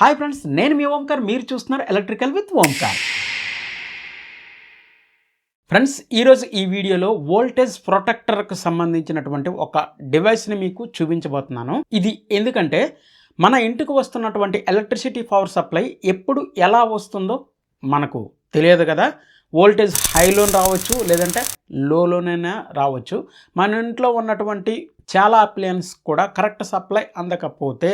Hi friends నేను మీ ఓంకార్ మీరు చూస్తున్నారు ఎలక్ట్రికల్ విత్ ఓంకార్. ఫ్రెండ్స్ ఈరోజు ఈ వీడియోలో వోల్టేజ్ ప్రొటెక్టర్కు సంబంధించినటువంటి ఒక డివైస్ని మీకు చూపించబోతున్నాను. ఇది ఎందుకంటే మన ఇంటికి వస్తున్నటువంటి ఎలక్ట్రిసిటీ పవర్ సప్లై ఎప్పుడు ఎలా వస్తుందో మనకు తెలియదు కదా. వోల్టేజ్ హైలో రావచ్చు లేదంటే లోలోనైనా రావచ్చు. మన ఇంట్లో ఉన్నటువంటి చాలా అప్లయన్స్ కూడా కరెక్ట్ సప్లై అందకపోతే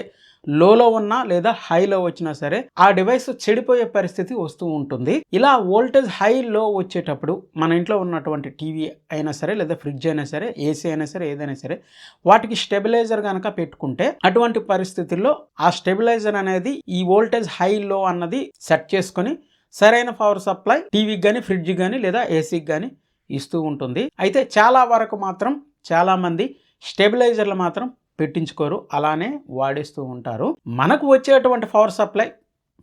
లోలో ఉన్నా లేదా హైలో వచ్చినా సరే ఆ డివైస్ చెడిపోయే పరిస్థితి వస్తూ ఉంటుంది. ఇలా వోల్టేజ్ హై లో వచ్చేటప్పుడు మన ఇంట్లో ఉన్నటువంటి టీవీ అయినా సరే లేదా ఫ్రిడ్జ్ అయినా సరే ఏసీ అయినా సరే ఏదైనా సరే వాటికి స్టెబిలైజర్ కనుక పెట్టుకుంటే అటువంటి పరిస్థితుల్లో ఆ స్టెబిలైజర్ అనేది ఈ వోల్టేజ్ హై లో అన్నది సెట్ చేసుకొని సరైన పవర్ సప్లై టీవీకి కానీ ఫ్రిడ్జ్ కానీ లేదా ఏసీకి కానీ ఇస్తూ ఉంటుంది. అయితే చాలా వరకు మాత్రం చాలామంది స్టెబిలైజర్లు మాత్రం పెట్టించుకోరు అలానే వాడేస్తూ ఉంటారు. మనకు వచ్చేటువంటి పవర్ సప్లై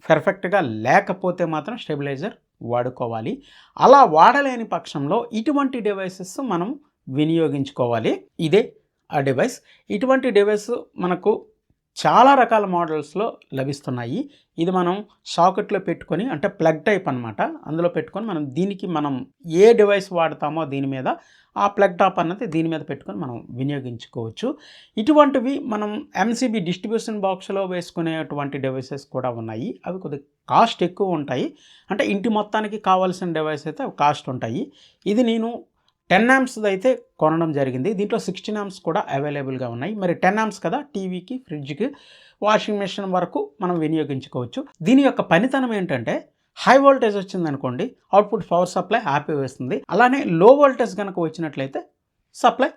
పర్ఫెక్ట్గా లేకపోతే మాత్రం స్టెబిలైజర్ వాడుకోవాలి. అలా వాడలేని పక్షంలో ఇటువంటి డివైసెస్ మనం వినియోగించుకోవాలి. ఇదే ఆ డివైస్. ఇటువంటి డివైస్ మనకు చాలా రకాల మోడల్స్లో లభిస్తున్నాయి. ఇది మనం సాకెట్లో పెట్టుకొని అంటే ప్లగ్ టైప్ అనమాట అందులో పెట్టుకొని మనం దీనికి మనం ఏ డివైస్ వాడతామో దీని మీద ఆ ప్లగ్ టాప్ అన్నది దీని మీద పెట్టుకొని మనం వినియోగించుకోవచ్చు. ఇటువంటివి మనం ఎంసీబీ డిస్ట్రిబ్యూషన్ బాక్స్లో వేసుకునేటువంటి డివైసెస్ కూడా ఉన్నాయి. అవి కొద్దిగా కాస్ట్ ఎక్కువ ఉంటాయి. అంటే ఇంటి మొత్తానికి కావాల్సిన డివైస్ అయితే కాస్ట్ ఉంటాయి. ఇది నేను టెన్ ఆమ్స్ది అయితే కొనడం జరిగింది. దీంట్లో సిక్స్టీన్ ఆమ్స్ కూడా అవైలబుల్గా ఉన్నాయి. మరి టెన్ ఆమ్స్ కదా టీవీకి ఫ్రిడ్జ్కి వాషింగ్ మెషిన్ వరకు మనం వినియోగించుకోవచ్చు. దీని యొక్క పనితనం ఏంటంటే హై వోల్టేజ్ వచ్చింది అనుకోండి అవుట్పుట్ పవర్ సప్లై ఆపివేస్తుంది అలానే లో వోల్టేజ్ కనుక వచ్చినట్లయితే సప్లై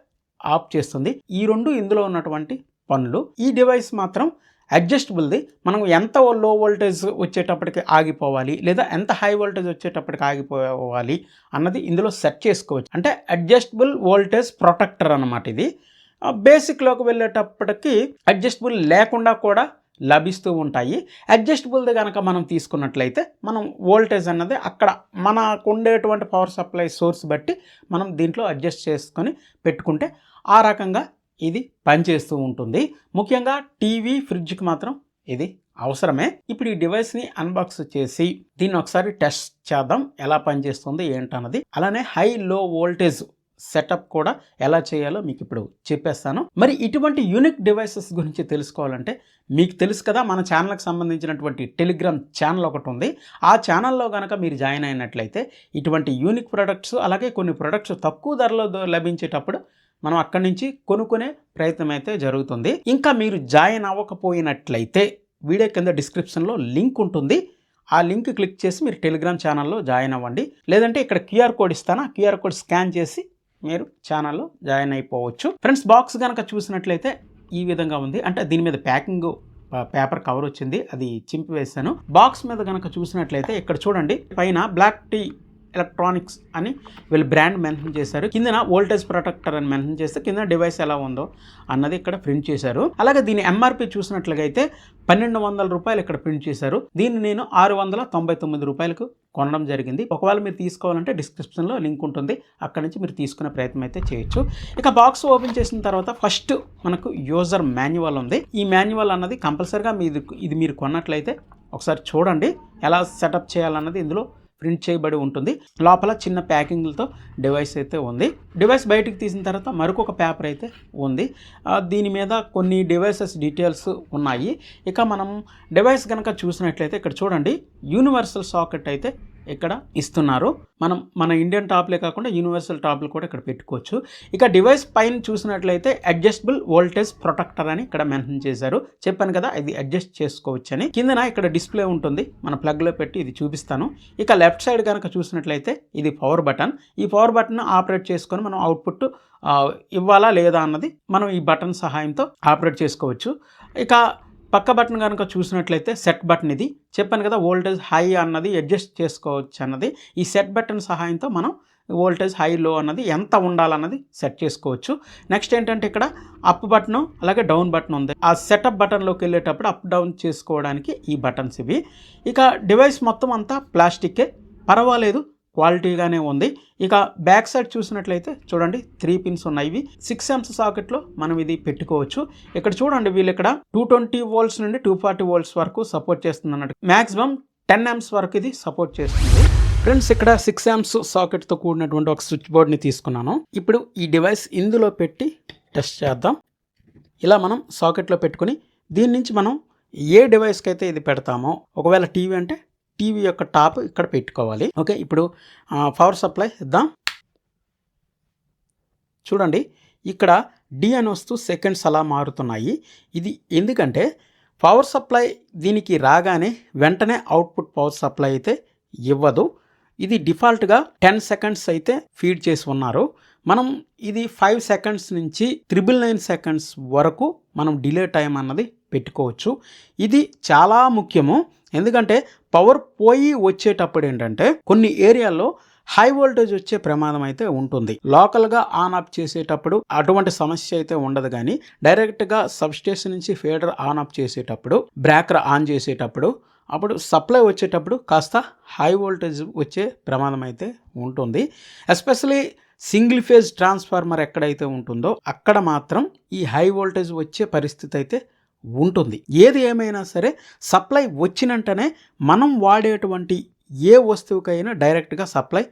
ఆఫ్ చేస్తుంది. ఈ రెండు ఇందులో ఉన్నటువంటి పనులు. ఈ డివైస్ మాత్రం అడ్జస్టబుల్ది మనం ఎంత లో వోల్టేజ్ వచ్చేటప్పటికి ఆగిపోవాలి లేదా ఎంత హై వోల్టేజ్ వచ్చేటప్పటికి ఆగిపోవాలి అన్నది ఇందులో సెట్ చేసుకోవచ్చు. అంటే అడ్జస్టబుల్ వోల్టేజ్ ప్రొటెక్టర్ అనమాట ఇది. బేసిక్లోకి వెళ్ళేటప్పటికి అడ్జస్టబుల్ లేకుండా కూడా లభిస్తూ ఉంటాయి. అడ్జస్టబుల్ది కనుక మనం తీసుకున్నట్లయితే మనం వోల్టేజ్ అన్నది అక్కడ మనకు ఉండేటువంటి పవర్ సప్లై సోర్స్ బట్టి మనం దీంట్లో అడ్జస్ట్ చేసుకొని పెట్టుకుంటే ఆ రకంగా ఇది పనిచేస్తూ ఉంటుంది. ముఖ్యంగా టీవీ ఫ్రిడ్జ్కి మాత్రం ఇది అవసరమే. ఇప్పుడు ఈ డివైస్ని అన్బాక్స్ చేసి దీన్ని ఒకసారి టెస్ట్ చేద్దాం ఎలా పనిచేస్తుంది ఏంటన్నది. అలానే హై లో వోల్టేజ్ సెటప్ కూడా ఎలా చేయాలో మీకు ఇప్పుడు చెప్పేస్తాను. మరి ఇటువంటి యూనిక్ డివైసెస్ గురించి తెలుసుకోవాలంటే మీకు తెలుసు కదా మన ఛానల్కి సంబంధించినటువంటి టెలిగ్రామ్ ఛానల్ ఒకటి ఉంది. ఆ ఛానల్లో కనుక మీరు జాయిన్ అయినట్లయితే ఇటువంటి యూనిక్ ప్రొడక్ట్స్ అలాగే కొన్ని ప్రొడక్ట్స్ తక్కువ ధరలో లభించేటప్పుడు మనం అక్కడి నుంచి కొనుక్కునే ప్రయత్నం అయితే జరుగుతుంది. ఇంకా మీరు జాయిన్ అవ్వకపోయినట్లయితే వీడియో కింద డిస్క్రిప్షన్లో లింక్ ఉంటుంది. ఆ లింక్ క్లిక్ చేసి మీరు టెలిగ్రామ్ ఛానల్లో జాయిన్ అవ్వండి. లేదంటే ఇక్కడ క్యూఆర్ కోడ్ ఇస్తాను. ఆ క్యూఆర్ కోడ్ స్కాన్ చేసి మీరు ఛానల్లో జాయిన్ అయిపోవచ్చు. ఫ్రెండ్స్ బాక్స్ కనుక చూసినట్లయితే ఈ విధంగా ఉంది. అంటే దీని మీద ప్యాకింగ్ పేపర్ కవర్ వచ్చింది. అది చింపి వేశాను బాక్స్ మీద కనుక చూసినట్లయితే ఇక్కడ చూడండి. పైన బ్లాక్ టీ ఎలక్ట్రానిక్స్ అని వీళ్ళు బ్రాండ్ మెన్షన్ చేశారు. కిందన వోల్టేజ్ ప్రొటెక్టర్ అని మెన్షన్ చేస్తే కింద డివైస్ ఎలా ఉందో అన్నది ఇక్కడ ప్రింట్ చేశారు. అలాగే దీని ఎంఆర్పి చూసినట్లయితే పన్నెండు వందల రూపాయలు ఇక్కడ ప్రింట్ చేశారు. దీన్ని నేను ఆరు వందల తొంభై తొమ్మిది రూపాయలకు కొనడం జరిగింది. ఒకవేళ మీరు తీసుకోవాలంటే డిస్క్రిప్షన్లో లింక్ ఉంటుంది. అక్కడ నుంచి మీరు తీసుకునే ప్రయత్నం అయితే చేయొచ్చు. ఇక బాక్స్ ఓపెన్ చేసిన తర్వాత ఫస్ట్ మనకు యూజర్ మాన్యువల్ ఉంది. ఈ మాన్యువల్ అన్నది కంపల్సరిగా మీది ఇది మీరు కొన్నట్లయితే ఒకసారి చూడండి. ఎలా సెటప్ చేయాలన్నది ఇందులో ప్రింట్ చేయబడి ఉంటుంది. లోపల చిన్న ప్యాకింగ్లతో డివైస్ అయితే ఉంది. డివైస్ బయటికి తీసిన తర్వాత మరొక పేపర్ అయితే ఉంది. దీని మీద కొన్ని డివైసెస్ డీటెయిల్స్ ఉన్నాయి. ఇక మనం డివైస్ కనుక చూసినట్లయితే ఇక్కడ చూడండి. యూనివర్సల్ సాకెట్ అయితే ఇక్కడ ఇస్తున్నారు? మనం మన ఇండియన్ టాప్లే కాకుండా యూనివర్సల్ టాప్లు కూడా ఇక్కడ పెట్టుకోవచ్చు. ఇక డివైస్ పైన చూసినట్లయితే అడ్జస్టబుల్ వోల్టేజ్ ప్రొటెక్టర్ అని ఇక్కడ మెన్షన్ చేశారు. చెప్పాను కదా ఇది అడ్జస్ట్ చేసుకోవచ్చు అని కిందన ఇక్కడ డిస్ప్లే ఉంటుంది. మన ప్లగ్లో పెట్టి ఇది చూపిస్తాను. ఇక లెఫ్ట్ సైడ్ కనుక చూసినట్లయితే ఇది పవర్ బటన్. ఈ పవర్ బటన్ ఆపరేట్ చేసుకొని మనం అవుట్పుట్ ఇవ్వాలా లేదా అన్నది మనం ఈ బటన్ సహాయంతో ఆపరేట్ చేసుకోవచ్చు. ఇక పక్క బటన్ కనుక చూసినట్లయితే సెట్ బటన్ ఇది. చెప్పాను కదా వోల్టేజ్ హై అన్నది అడ్జస్ట్ చేసుకోవచ్చు అన్నది ఈ సెట్ బటన్ సహాయంతో మనం వోల్టేజ్ హై లో అన్నది ఎంత ఉండాలన్నది సెట్ చేసుకోవచ్చు. నెక్స్ట్ ఏంటంటే ఇక్కడ అప్ బటన్ అలాగే డౌన్ బటన్ ఉంది. ఆ సెటప్ బటన్లోకి వెళ్ళేటప్పుడు అప్ డౌన్ చేసుకోవడానికి ఈ బటన్స్ ఇవి. ఇక డివైస్ మొత్తం అంతా ప్లాస్టికే పర్వాలేదు క్వాలిటీగానే ఉంది. ఇక బ్యాక్ సైడ్ చూసినట్లయితే చూడండి త్రీ పిన్స్ ఉన్నాయి. ఇవి సిక్స్ ఎంస్ సాకెట్లో మనం ఇది పెట్టుకోవచ్చు. ఇక్కడ చూడండి వీళ్ళు ఇక్కడ టూ ట్వంటీ వోల్ట్స్ నుండి టూ ఫార్టీ వోల్ట్స్ వరకు సపోర్ట్ చేస్తుంది అన్నట్టు. మ్యాక్సిమం టెన్ ఎంస్ వరకు ఇది సపోర్ట్ చేస్తుంది. ఫ్రెండ్స్ ఇక్కడ సిక్స్ ఎంస్ సాకెట్తో కూడినటువంటి ఒక స్విచ్ బోర్డ్ని తీసుకున్నాను. ఇప్పుడు ఈ డివైస్ ఇందులో పెట్టి టెస్ట్ చేద్దాం. ఇలా మనం సాకెట్లో పెట్టుకుని దీని నుంచి మనం ఏ డివైస్కి అయితే ఇది పెడతామో ఒకవేళ టీవీ అంటే టీవీ యొక్క టాప్ ఇక్కడ పెట్టుకోవాలి. ఓకే ఇప్పుడు పవర్ సప్లై ఇద్దాం. చూడండి ఇక్కడ డి అని వస్తూ సెకండ్స్ అలా మారుతున్నాయి. ఇది ఎందుకంటే పవర్ సప్లై దీనికి రాగానే వెంటనే అవుట్పుట్ పవర్ సప్లై అయితే ఇవ్వదు. ఇది డిఫాల్ట్గా టెన్ సెకండ్స్ అయితే ఫీడ్ చేసి ఉన్నారు. మనం ఇది ఫైవ్ సెకండ్స్ నుంచి త్రిబుల్ నైన్ సెకండ్స్ వరకు మనం డిలే టైం అన్నది పెట్టుకోవచ్చు. ఇది చాలా ముఖ్యము. ఎందుకంటే పవర్ పోయి వచ్చేటప్పుడు ఏంటంటే కొన్ని ఏరియాల్లో హై వోల్టేజ్ వచ్చే ప్రమాదం అయితే ఉంటుంది. లోకల్గా ఆన్ ఆఫ్ చేసేటప్పుడు అటువంటి సమస్య అయితే ఉండదు కానీ డైరెక్ట్గా సబ్స్టేషన్ నుంచి ఫీడర్ ఆన్ ఆఫ్ చేసేటప్పుడు బ్రేకర్ ఆన్ చేసేటప్పుడు అప్పుడు సప్లై వచ్చేటప్పుడు కాస్త హై వోల్టేజ్ వచ్చే ప్రమాదం అయితే ఉంటుంది. ఎస్పెషలీ సింగిల్ ఫేజ్ ట్రాన్స్ఫార్మర్ ఎక్కడైతే ఉంటుందో అక్కడ మాత్రం ఈ హై వోల్టేజ్ వచ్చే పరిస్థితి అయితే ఉంటుంది. ఏది ఏమైనా సరే సప్లై వచ్చినంటనే మనం వాడేటువంటి ఏ వస్తువుకైనా డైరెక్ట్గా సప్లై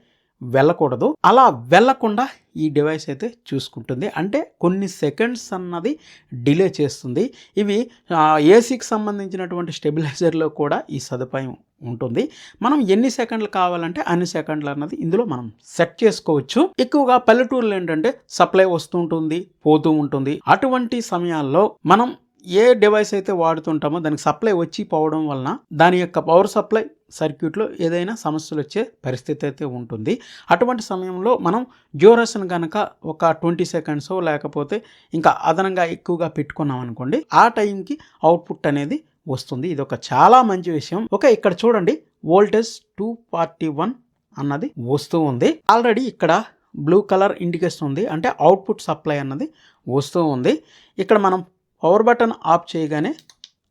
వెళ్ళకూడదు. అలా వెళ్ళకుండా ఈ డివైస్ అయితే చూసుకుంటుంది. అంటే కొన్ని సెకండ్స్ అన్నది డిలే చేస్తుంది. ఇవి ఏసీకి సంబంధించినటువంటి స్టెబిలైజర్లో కూడా ఈ సదుపాయం ఉంటుంది. మనం ఎన్ని సెకండ్లు కావాలంటే అన్ని సెకండ్లు అన్నది ఇందులో మనం సెట్ చేసుకోవచ్చు. ఎక్కువగా పల్లెటూరులో ఏంటంటే సప్లై వస్తూ ఉంటుంది పోతూ ఉంటుంది. అటువంటి సమయాల్లో మనం ఏ డివైస్ అయితే వాడుతుంటామో దానికి సప్లై వచ్చి పోవడం వలన దాని యొక్క పవర్ సప్లై సర్క్యూట్లో ఏదైనా సమస్యలు వచ్చే పరిస్థితి అయితే ఉంటుంది. అటువంటి సమయంలో మనం డ్యూరేషన్ కనుక ఒక ట్వంటీ సెకండ్స్ లేకపోతే ఇంకా అదనంగా ఎక్కువగా పెట్టుకున్నాం అనుకోండి ఆ టైంకి అవుట్పుట్ అనేది వస్తుంది. ఇది ఒక చాలా మంచి విషయం. ఓకే ఇక్కడ చూడండి వోల్టేజ్ టూ ఫార్టీ వన్ అన్నది వస్తూ ఉంది. ఆల్రెడీ ఇక్కడ బ్లూ కలర్ ఇండికేషన్ ఉంది. అంటే అవుట్పుట్ సప్లై అన్నది వస్తూ ఉంది. ఇక్కడ మనం పవర్ బటన్ ఆఫ్ చేయగానే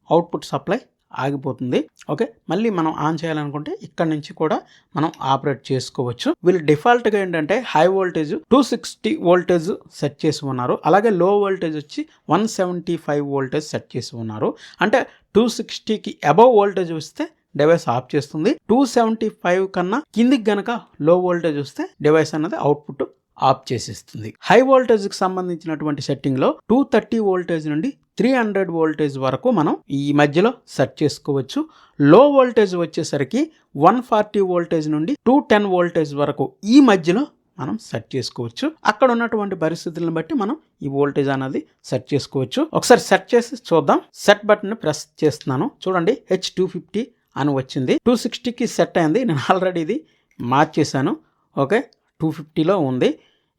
అవుట్పుట్ సప్లై ఆగిపోతుంది. ఓకే మళ్ళీ మనం ఆన్ చేయాలనుకుంటే ఇక్కడ నుంచి కూడా మనం ఆపరేట్ చేసుకోవచ్చు. వీళ్ళు డిఫాల్ట్గా ఏంటంటే high voltage two sixty voltage set చేసి ఉన్నారు. అలాగే లో వోల్టేజ్ వచ్చి one seventy five voltage set చేసి ఉన్నారు. అంటే టూ సిక్స్టీకి అబవ్ వోల్టేజ్ వస్తే డివైస్ ఆఫ్ చేస్తుంది. టూ సెవెంటీ ఫైవ్ కన్నా కిందికి గనక లో వోల్టేజ్ వస్తే డివైస్ అనేది అవుట్పుట్ ఆఫ్ చేసేస్తుంది. హై వోల్టేజ్కి సంబంధించినటువంటి సెట్టింగ్లో టూ థర్టీ వోల్టేజ్ నుండి త్రీ హండ్రెడ్ వోల్టేజ్ వరకు మనం ఈ మధ్యలో సెట్ చేసుకోవచ్చు. లో వోల్టేజ్ వచ్చేసరికి వన్ ఫార్టీ వోల్టేజ్ నుండి టూ టెన్ వోల్టేజ్ వరకు ఈ మధ్యలో మనం సెట్ చేసుకోవచ్చు. అక్కడ ఉన్నటువంటి పరిస్థితులను బట్టి మనం ఈ వోల్టేజ్ అనేది సెట్ చేసుకోవచ్చు. ఒకసారి సెట్ చేసి చూద్దాం. సెట్ బటన్ ప్రెస్ చేస్తున్నాను. చూడండి హెచ్ టూ ఫిఫ్టీ అని వచ్చింది. టూ సిక్స్టీకి సెట్ అయింది. నేను ఆల్రెడీ ఇది మార్చేశాను. ఓకే? టూ ఫిఫ్టీలో ఉంది.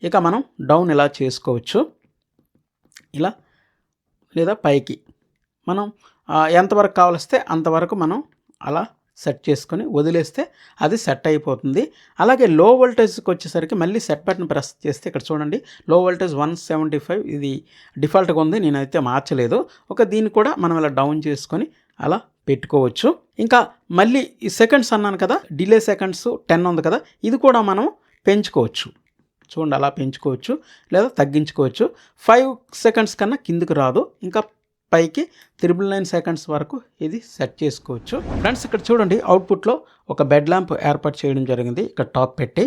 ఇక మనం డౌన్ ఇలా చేసుకోవచ్చు? ఇలా లేదా పైకి. మనం ఎంతవరకు కావలిస్తే అంతవరకు మనం అలా సెట్ చేసుకొని వదిలేస్తే అది సెట్ అయిపోతుంది. అలాగే లో వోల్టేజ్కి వచ్చేసరికి మళ్ళీ సెట్ బటన్ ప్రెస్ చేస్తే ఇక్కడ చూడండి లో వోల్టేజ్ వన్ సెవెంటీ ఫైవ్ ఇది డిఫాల్ట్గా ఉంది నేనైతే మార్చలేదు. ఒక దీన్ని కూడా మనం ఇలా డౌన్ చేసుకొని అలా పెట్టుకోవచ్చు. ఇంకా మళ్ళీ ఈ సెకండ్స్ అన్నాను కదా డిలే సెకండ్స్ టెన్ ఉంది కదా ఇది కూడా మనం పెంచుకోవచ్చు. చూడండి అలా పెంచుకోవచ్చు. లేదా తగ్గించుకోవచ్చు. ఫైవ్ సెకండ్స్ కన్నా కిందికి రాదు. ఇంకా పైకి త్రిబుల్ నైన్ సెకండ్స్ వరకు ఇది సెట్ చేసుకోవచ్చు. ఫ్రెండ్స్ ఇక్కడ చూడండి అవుట్పుట్లో ఒక బెడ్ ల్యాంప్ ఏర్పాటు చేయడం జరిగింది. ఇక్కడ టాప్ పెట్టి.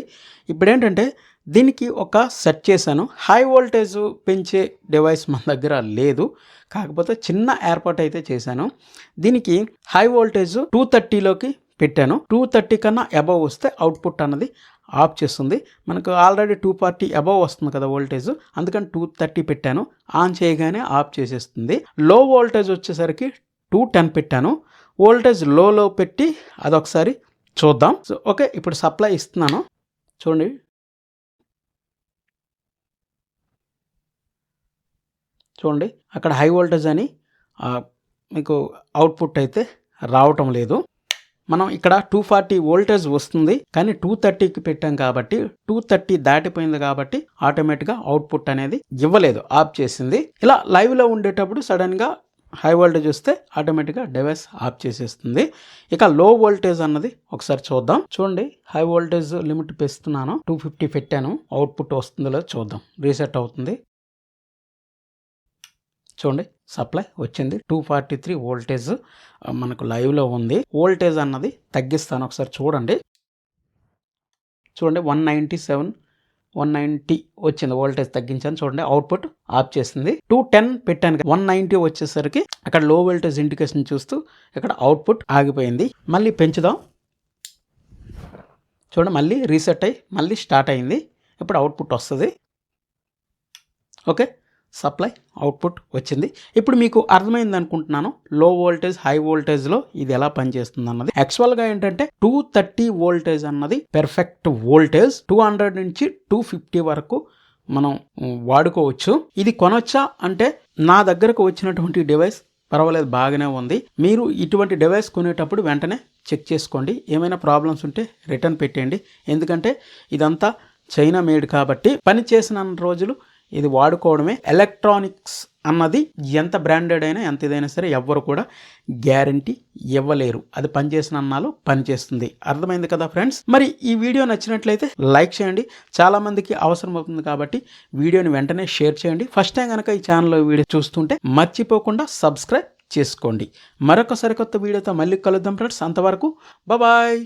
ఇప్పుడు ఏంటంటే దీనికి ఒక సెట్ చేశాను. హై వోల్టేజ్ పెంచే డివైస్ మన దగ్గర లేదు. కాకపోతే చిన్న ఏర్పాటు అయితే చేశాను. దీనికి హై వోల్టేజ్ టూ థర్టీలోకి పెట్టాను. టూ థర్టీ కన్నా అబవ్ వస్తే అవుట్పుట్ అన్నది ఆఫ్ చేస్తుంది. మనకు ఆల్రెడీ టూ ఫార్టీ అబవ్ వస్తుంది కదా వోల్టేజ్ అందుకని టూ థర్టీ పెట్టాను. ఆన్ చేయగానే ఆఫ్ చేసేస్తుంది. లో వోల్టేజ్ వచ్చేసరికి టూ టెన్ పెట్టాను. వోల్టేజ్ లోలో పెట్టి అదొకసారి చూద్దాం. సో ఓకే ఇప్పుడు సప్లై ఇస్తున్నాను. చూడండి. చూడండి అక్కడ హై వోల్టేజ్ అని మీకు అవుట్పుట్ అయితే రావటం లేదు. మనం ఇక్కడ టూ ఫార్టీ వోల్టేజ్ వస్తుంది కానీ టూ థర్టీకి పెట్టాం కాబట్టి టూ థర్టీ దాటిపోయింది కాబట్టి ఆటోమేటిక్గా అవుట్పుట్ అనేది ఇవ్వలేదు ఆఫ్ చేసింది. ఇలా లైవ్లో ఉండేటప్పుడు సడన్గా హై వోల్టేజ్ వస్తే ఆటోమేటిక్గా డివైస్ ఆఫ్ చేసేస్తుంది. ఇక లో వోల్టేజ్ అన్నది ఒకసారి చూద్దాం. చూడండి హై వోల్టేజ్ లిమిట్ పెస్తున్నాను టూ ఫిఫ్టీ పెట్టాను అవుట్పుట్ వస్తుందో చూద్దాం. రీసెట్ అవుతుంది. చూడండి సప్లై వచ్చింది. టూ ఫార్టీ త్రీ వోల్టేజ్ మనకు లైవ్లో ఉంది. వోల్టేజ్ అన్నది తగ్గిస్తాను ఒకసారి చూడండి. చూడండి one ninety seven one ninety వచ్చింది వోల్టేజ్ తగ్గించాను. చూడండి అవుట్పుట్ ఆఫ్ చేసింది. టూ టెన్ పెట్టాను వన్ నైంటీ వచ్చేసరికి అక్కడ లో వోల్టేజ్ ఇండికేషన్ చూస్తూ ఇక్కడ అవుట్పుట్ ఆగిపోయింది. మళ్ళీ పెంచుదాం. చూడండి మళ్ళీ రీసెట్ అయ్యి మళ్ళీ స్టార్ట్ అయింది. ఇప్పుడు అవుట్పుట్ వస్తుంది. ఓకే సప్లై అవుట్పుట్ వచ్చింది. ఇప్పుడు మీకు అర్థమైంది అనుకుంటున్నాను లో వోల్టేజ్ హై వోల్టేజ్లో ఇది ఎలా పనిచేస్తుంది అన్నది యాక్చువల్గా ఏంటంటే టూ థర్టీ వోల్టేజ్ అన్నది పెర్ఫెక్ట్ వోల్టేజ్. టూ హండ్రెడ్ నుంచి టూ ఫిఫ్టీ వరకు మనం వాడుకోవచ్చు. ఇది కొనొచ్చా అంటే నా దగ్గరకు వచ్చినటువంటి డివైస్ పర్వాలేదు బాగానే ఉంది. మీరు ఇటువంటి డివైస్ కొనేటప్పుడు వెంటనే చెక్ చేసుకోండి. ఏమైనా ప్రాబ్లమ్స్ ఉంటే రిటర్న్ పెట్టేయండి. ఎందుకంటే ఇదంతా చైనా మేడ్ కాబట్టి పని చేసిన రోజులు ఇది వాడుకోవడమే. ఎలక్ట్రానిక్స్ అన్నది ఎంత బ్రాండెడ్ అయినా ఎంత ఇదైనా సరే ఎవ్వరు కూడా గ్యారంటీ ఇవ్వలేరు. అది పనిచేసిన అన్నాలు పనిచేస్తుంది. అర్థమైంది కదా ఫ్రెండ్స్? మరి ఈ వీడియో నచ్చినట్లయితే లైక్ చేయండి. చాలామందికి అవసరం అవుతుంది కాబట్టి వీడియోని వెంటనే షేర్ చేయండి. ఫస్ట్ టైం కనుక ఈ ఛానల్లో వీడియో చూస్తుంటే మర్చిపోకుండా సబ్స్క్రైబ్ చేసుకోండి. మరొక సరికొత్త వీడియోతో మళ్ళీ కలుద్దాం ఫ్రెండ్స్. అంతవరకు బాయ్